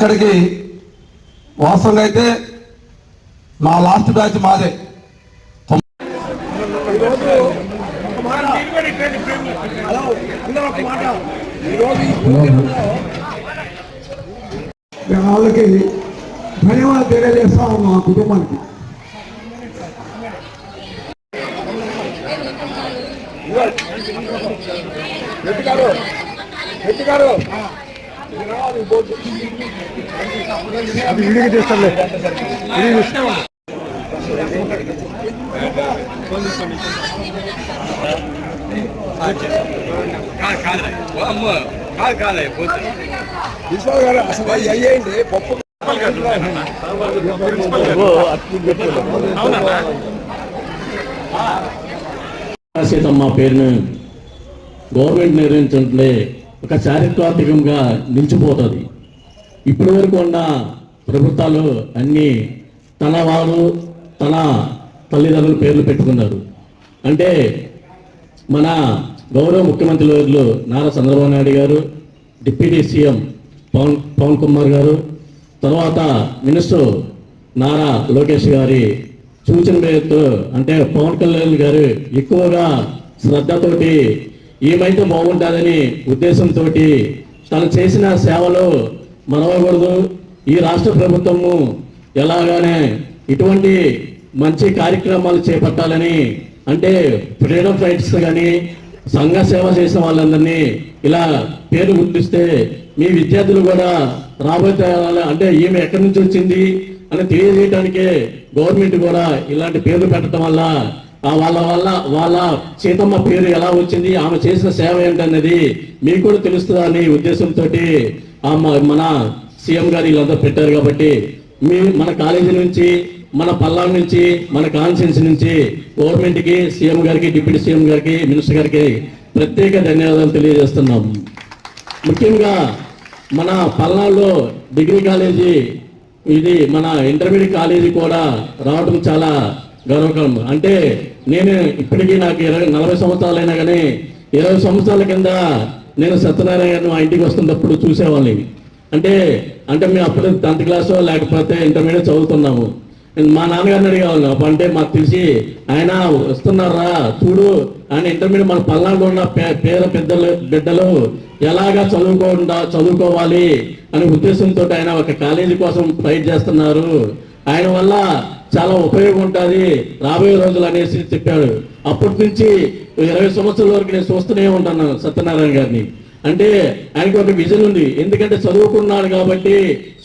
అక్కడికి వాస్తవంగా అయితే మా లాస్ట్ బ్యాచ్ మాదే. వాళ్ళకి ధన్యవాదాలు తెలియజేస్తాము మా కుటుంబానికి. విశ్వాస్ గారు అసలు అయ్యేయండి పప్పు సీతమ్మ పేరును గవర్నమెంట్ నిర్వహించుంటే ఒక చారిత్రాత్మకంగా నిలిచిపోతుంది. ఇప్పటి వరకు ఉన్న ప్రభుత్వాలు అన్నీ తన వారు తన తల్లిదండ్రుల పేర్లు పెట్టుకున్నారు. అంటే మన గౌరవ ముఖ్యమంత్రి వర్యులు నారా చంద్రబాబు నాయుడు గారు డిప్యూటీ సీఎం పవన్ పవన్ కుమార్ గారు తర్వాత మినిస్టర్ నారా లోకేష్ గారి సూచన మేరకు అంటే పవన్ కళ్యాణ్ గారు ఎక్కువగా శ్రద్ధతోటి ఏమైతే బాగుంటుందని ఉద్దేశంతో తను చేసిన సేవలు మరవకూడదు. ఈ రాష్ట్ర ప్రభుత్వము ఎలాగానే ఇటువంటి మంచి కార్యక్రమాలు చేపట్టాలని అంటే ఫ్రీడమ్ ఫైట్స్ కానీ సంఘ సేవ చేసిన వాళ్ళందరినీ ఇలా పేరు గుర్తిస్తే మీ విద్యార్థులు కూడా రాబోయే అంటే ఈమె ఎక్కడి నుంచి వచ్చింది అని తెలియజేయడానికే గవర్నమెంట్ కూడా ఇలాంటి పేర్లు పెట్టడం వల్ల వాళ్ళ వల్ల వాళ్ళ సీతమ్మ పేరు ఎలా వచ్చింది ఆమె చేసిన సేవ ఏంటన్నది మీకు కూడా తెలుస్తుందని ఉద్దేశంతో మన సీఎం గారు వీళ్ళంతా పెట్టారు కాబట్టి మీ మన కాలేజీ నుంచి మన పల్లాం నుంచి మన కాన్సెన్స్ నుంచి గవర్నమెంట్కి సీఎం గారికి డిప్యూటీ సీఎం గారికి మినిస్టర్ గారికి ప్రత్యేక ధన్యవాదాలు తెలియజేస్తున్నాం. ముఖ్యంగా మన పల్నాడులో డిగ్రీ కాలేజీ ఇది మన ఇంటర్మీడియట్ కాలేజీ కూడా రావడం చాలా గర్వకరం అంటే నేను ఇప్పటికీ నాకు ఇరవై నలభై సంవత్సరాలైనా కానీ ఇరవై సంవత్సరాల కింద నేను సత్యనారాయణ గారిని మా ఇంటికి వస్తున్నప్పుడు చూసేవాళ్ళని. అంటే అంటే మేము అప్పుడు టెన్త్ క్లాస్ లేకపోతే ఇంటర్మీడియట్ చదువుతున్నాము. మా నాన్నగారిని అడిగేవాళ్ళం అప్పుడు అంటే మాకు తెలిసి ఆయన వస్తున్నారా? చూడు ఆయన ఇంటర్మీడియట్ మన పల్నాడులో ఉన్న పే- పేద పెద్దలు బిడ్డలు ఎలాగా చదువుకోకుండా చదువుకోవాలి అనే ఉద్దేశంతో ఆయన ఒక కాలేజీ కోసం ఫైట్ చేస్తున్నారు. ఆయన వల్ల చాలా ఉపయోగం ఉంటుంది. రాబోయే రోజులు అనేసి చెప్పాడు. అప్పటి నుంచి ఇరవై సంవత్సరాల వరకు నేను చూస్తూనే ఉంటాను సత్యనారాయణ గారిని. అంటే ఆయనకి ఒక విజన్ ఉంది. ఎందుకంటే చదువుకున్నాడు కాబట్టి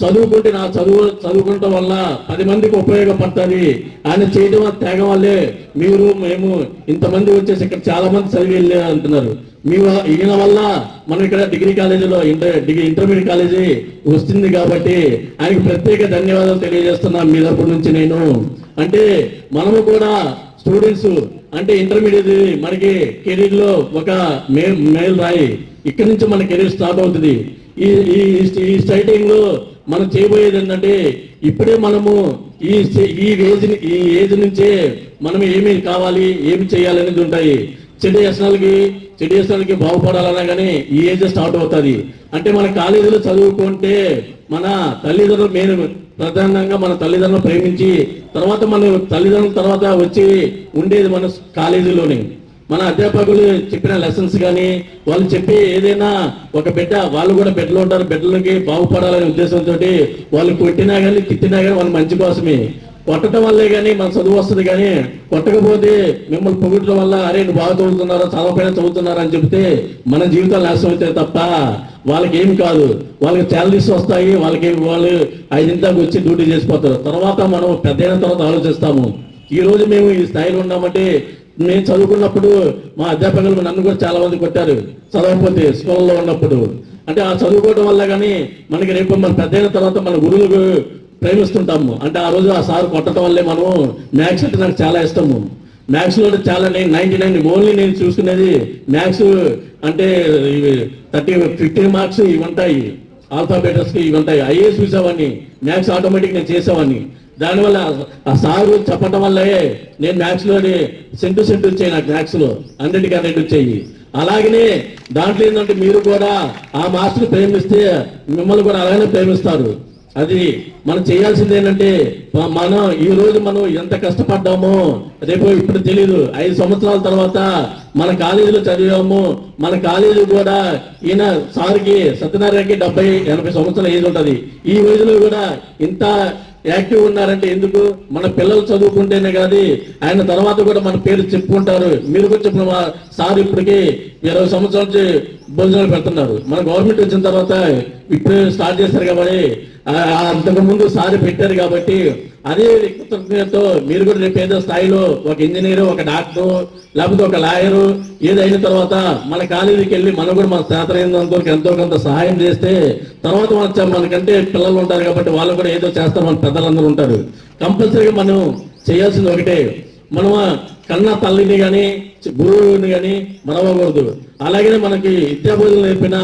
చదువుకుంటే నా చదువు చదువుకుంటం వల్ల పది మందికి ఉపయోగపడుతుంది. ఆయన చేయడం వల్ల వల్లే మీరు మేము ఇంతమంది వచ్చేసి ఇక్కడ చాలా మంది చదివి వెళ్ళారు అంటున్నారు. మీ ఈయన వల్ల మనం ఇక్కడ డిగ్రీ కాలేజీలో ఇంటర్ డిగ్రీ ఇంటర్మీడియట్ కాలేజీ వస్తుంది కాబట్టి ఆయనకు ప్రత్యేక ధన్యవాదాలు తెలియజేస్తున్నాను మీ తరపు నుంచి నేను. అంటే మనము కూడా స్టూడెంట్స్ అంటే ఇంటర్మీడియట్ మనకి కెరీర్లో ఒక మే మేల్ రాయి. ఇక్కడి నుంచి మన కెరీర్ స్టార్ట్ అవుతుంది. ఈ ఈ ఈ స్టైటింగ్లో మనం చేయబోయేది ఏంటంటే ఇప్పుడే మనము ఈ ఈ ఏజ్ ఈ ఏజ్ నుంచే మనం ఏమి కావాలి ఏమి చేయాలి అనేది ఉంటాయి. చెడు వ్యసనాలకి చెడు బాగుపడాలన్నా కానీ ఈ ఏజ్ స్టార్ట్ అవుతుంది. అంటే మన కాలేజీలో చదువుకుంటే మన తల్లిదండ్రులు మెయిన్ ప్రధానంగా మన తల్లిదండ్రులు ప్రేమించి తర్వాత మన తల్లిదండ్రుల తర్వాత వచ్చి ఉండేది మన కాలేజీలోనే. మన అధ్యాపకులు చెప్పిన లెసన్స్ కానీ వాళ్ళు చెప్పి ఏదైనా ఒక బిడ్డ వాళ్ళు కూడా బిడ్డలు ఉంటారు బిడ్డలకి బాగుపడాలనే ఉద్దేశంతో వాళ్ళు కొట్టినా కానీ తిట్టినా కానీ వాళ్ళు మంచి కోసమే. కొట్టడం వల్లే కానీ మన చదువు వస్తుంది కానీ కొట్టకపోతే మిమ్మల్ని పొగట్టడం వల్ల అరే నువ్వు బాగా చదువుతున్నారా చదవపైన చదువుతున్నారా అని చెప్తే మన జీవితాలు నాశనం అవుతాయి తప్ప వాళ్ళకి ఏం కాదు. వాళ్ళకి శాలరీస్ వస్తాయి వాళ్ళకి వాళ్ళు ఐదింటికి వచ్చి డ్యూటీ చేసిపోతారు. తర్వాత మనం పెద్ద తర్వాత ఆలోచిస్తాము. ఈ రోజు మేము ఈ స్థాయిలో ఉన్నామంటే నేను చదువుకున్నప్పుడు మా అధ్యాపకులు నన్ను కూడా చాలా మంది కొట్టారు. చదవకపోతే స్కూల్లో ఉన్నప్పుడు. అంటే ఆ చదువుకోవడం వల్ల కానీ మనకి రేపు మన పెద్దయిన తర్వాత మన గురువులకు ప్రేమిస్తుంటాము. అంటే ఆ రోజు ఆ సార్ కొట్టడం వల్లే మనము మ్యాథ్స్ అంటే నాకు చాలా ఇష్టము. మ్యాథ్స్లో చాలా నేను నైన్టీ నైన్ ఓన్లీ నేను చూసుకునేది మ్యాథ్స్ అంటే ఇవి థర్టీ ఫిఫ్టీన్ మార్క్స్ ఇవి ఉంటాయి. ఆల్ఫాబెటర్స్ ఇవి ఉంటాయి. అయ్యే చూసేవాడిని. మ్యాథ్స్ ఆటోమేటిక్ నేను చేసేవాడిని. దానివల్ల ఆ సారు చెప్పడం వల్లే నేను మ్యాథ్స్లోని సెంటు సెంటు వచ్చాయి నాకు మ్యాథ్స్లో హండ్రెడ్కి వచ్చాయి. అలాగనే దాంట్లో ఏంటంటే మీరు కూడా ఆ మాస్టర్ ప్రేమిస్తే మిమ్మల్ని కూడా అలాగే ప్రేమిస్తారు. అది మనం చేయాల్సింది ఏంటంటే మనం ఈ రోజు మనం ఎంత కష్టపడ్డామో రేపు ఇప్పుడు తెలియదు ఐదు సంవత్సరాల తర్వాత మన కాలేజీలో చదివాము మన కాలేజీ కూడా ఈయన సార్కి సత్యనారాయణకి డెబ్బై ఎనభై సంవత్సరాల ఏజ్ ఉంటుంది. ఈ వయసులో కూడా ఇంత యాక్టివ్ ఉన్నారంటే ఎందుకు? మన పిల్లలు చదువుకుంటేనే కాదు ఆయన తర్వాత కూడా మన పేరు చెప్పుకుంటారు. మీరు కూడా చెప్పిన మా సార్ ఇప్పటికి ఇరవై సంవత్సరాల నుంచి భోజనాలు పెడుతున్నారు. మన గవర్నమెంట్ వచ్చిన తర్వాత ఇప్పుడు స్టార్ట్ చేస్తారు కాబట్టి అంతకు ముందు సారి పెట్టారు కాబట్టి అదే కృతజ్ఞతతో మీరు కూడా రేపు ఏదో స్థాయిలో ఒక ఇంజనీర్ ఒక డాక్టర్ లేకపోతే ఒక లాయరు ఏదైన తర్వాత మన కాలేజీకి వెళ్ళి మనం కూడా మన శాతరైనంత ఎంతో కొంత సహాయం చేస్తే తర్వాత మన మనకంటే పిల్లలు ఉంటారు కాబట్టి వాళ్ళు కూడా ఏదో చేస్తారు మన పెద్దలందరూ ఉంటారు. కంపల్సరీగా మనం చేయాల్సింది ఒకటే. మనం కన్న తల్లిని కానీ గురువుని కానీ మరవకూడదు. అలాగే మనకి విద్యాబోధులు నేర్పిన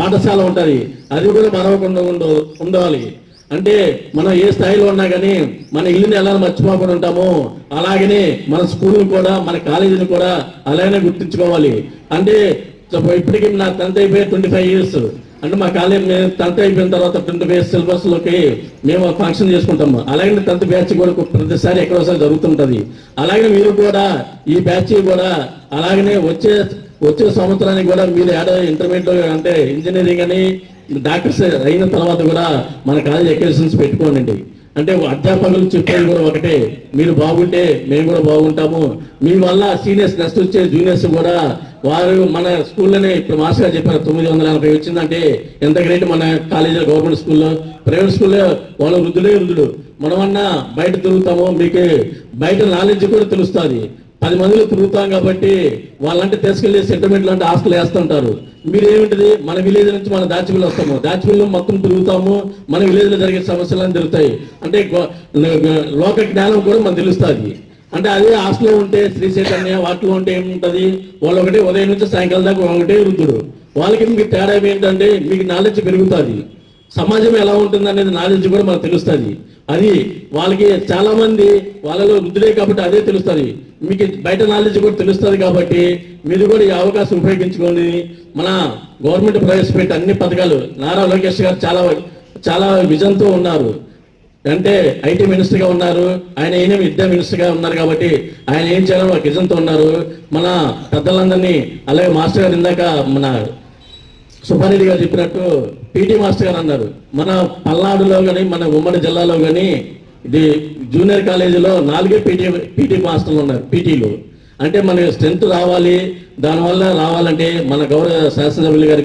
పాఠశాల ఉంటుంది. అది కూడా మరవకుండా ఉండ- ఉండాలి. అంటే మనం ఏ స్థాయిలో ఉన్నా కానీ మన ఇల్లుని ఎలా మర్చిపోకుండా ఉంటామో అలాగనే మన స్కూల్ కూడా మన కాలేజీని కూడా అలాగనే గుర్తుంచుకోవాలి. అంటే ఇప్పటికీ నా టెన్త్ అయిపోయి ట్వంటీ ఫైవ్ ఇయర్స్. అంటే మా కాలేజ్ మేము టెన్త్ అయిపోయిన తర్వాత ట్వంటీ ఫైవ్ సిలబస్లోకి మేము ఫంక్షన్ చేసుకుంటాము. అలాగే టెన్త్ బ్యాచ్ కూడా ప్రతిసారి ఎక్కడోసారి జరుగుతుంటది. అలాగే మీరు కూడా ఈ బ్యాచ్ కూడా అలాగనే వచ్చే వచ్చే సంవత్సరానికి కూడా మీరు ఏడ ఇంటర్మీడియట్ అంటే ఇంజనీరింగ్ అని డాక్టర్స్ అయిన తర్వాత కూడా మన కాలేజ్ ఎక్స్టెన్షన్స్ పెట్టుకోనండి. అంటే అధ్యాపకులు చెప్పేది కూడా ఒకటే మీరు బాగుంటే మేము కూడా బాగుంటాము. మీ వల్ల సీనియర్స్ నెక్స్ట్ వచ్చే జూనియర్స్ కూడా వారు మన స్కూల్లోనే ఇప్పుడు మాస్టర్ గారు చెప్పారు తొమ్మిది వందల ఎనభై వచ్చిందంటే ఎంత గ్రేట్ మన కాలేజీలో గవర్నమెంట్ స్కూల్లో. ప్రైవేట్ స్కూల్లో వాళ్ళు వృద్ధులే వృద్ధులు. మనమన్నా బయట తిరుగుతాము మీకు బయట నాలెడ్జ్ కూడా తెలుస్తుంది. పది మందిలో తిరుగుతాం కాబట్టి వాళ్ళంటే తీసుకెళ్ళి సెంటిమెంట్ లాంటి ఆస్తులు వేస్తుంటారు. మీరేమిటిది మన విలేజ్ నుంచి మన దాచిపల్లి వస్తాము. దాచిపిల్లి మొత్తం తిరుగుతాము. మన విలేజ్లో జరిగే సమస్యలు తిరుగుతాయి. అంటే లోక జ్ఞానం కూడా మనకు తెలుస్తుంది. అంటే అదే హాస్టల్లో ఉంటే శ్రీ చైతన్య వాటిలో ఉంటే ఏముంటది? వాళ్ళు ఒకటి ఉదయం నుంచి సాయంకాలం దాకా ఒకటే వృద్ధుడు వాళ్ళకి మీకు తేడా ఏంటంటే మీకు నాలెడ్జ్ పెరుగుతుంది. సమాజం ఎలా ఉంటుంది అనేది నాలెడ్జ్ కూడా మనకు తెలుస్తుంది. అది వాళ్ళకి చాలా మంది వాళ్ళలో వృద్ధులే కాబట్టి అదే తెలుస్తుంది. మీకు బయట నాలెడ్జ్ కూడా తెలుస్తుంది కాబట్టి మీరు కూడా ఈ అవకాశం ఉపయోగించుకొని మన గవర్నమెంట్ ప్రవేశపెట్టే అన్ని పథకాలు నారా లోకేష్ గారు చాలా చాలా విజన్తో ఉన్నారు. అంటే ఐటీ మినిస్టర్గా ఉన్నారు. ఆయన ఏనే విద్యా మినిస్టర్గా ఉన్నారు కాబట్టి ఆయన ఏం చేయాలని ఒక విజన్తో ఉన్నారు. మన పెద్దలందరినీ అలాగే మాస్టర్ గారు ఇందాక మన సుబ్బారెడ్డి గారు చెప్పినట్టు పీటీ మాస్టర్ గారు అన్నారు. మన పల్నాడులో కానీ మన ఉమ్మడి జిల్లాలో కానీ ఇది జూనియర్ కాలేజీలో నాలుగే పీటీ పీటీ మాస్టర్లు ఉన్నారు పీటీలు. అంటే మన స్ట్రెంత్ రావాలి దానివల్ల రావాలంటే మన గౌరవ శాసనసభ్యులు గారి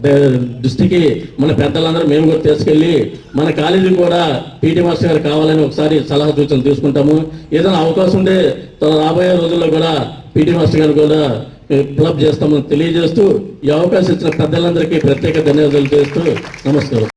ద- దృష్టికి మన పెద్దలందరూ మేము కూడా తీసుకెళ్ళి మన కాలేజీ కూడా పీటీ మాస్టర్ గారు కావాలని ఒకసారి సలహా సూచనలు తీసుకుంటాము. ఏదైనా అవకాశం ఉంటే రాబోయే రోజుల్లో కూడా పీటీ మాస్టర్ గారు కూడా క్లబ్ చేస్తామని తెలియజేస్తూ ఈ అవకాశం ఇచ్చిన పెద్దలందరికీ ప్రత్యేక ధన్యవాదాలు చేస్తూ నమస్కారం.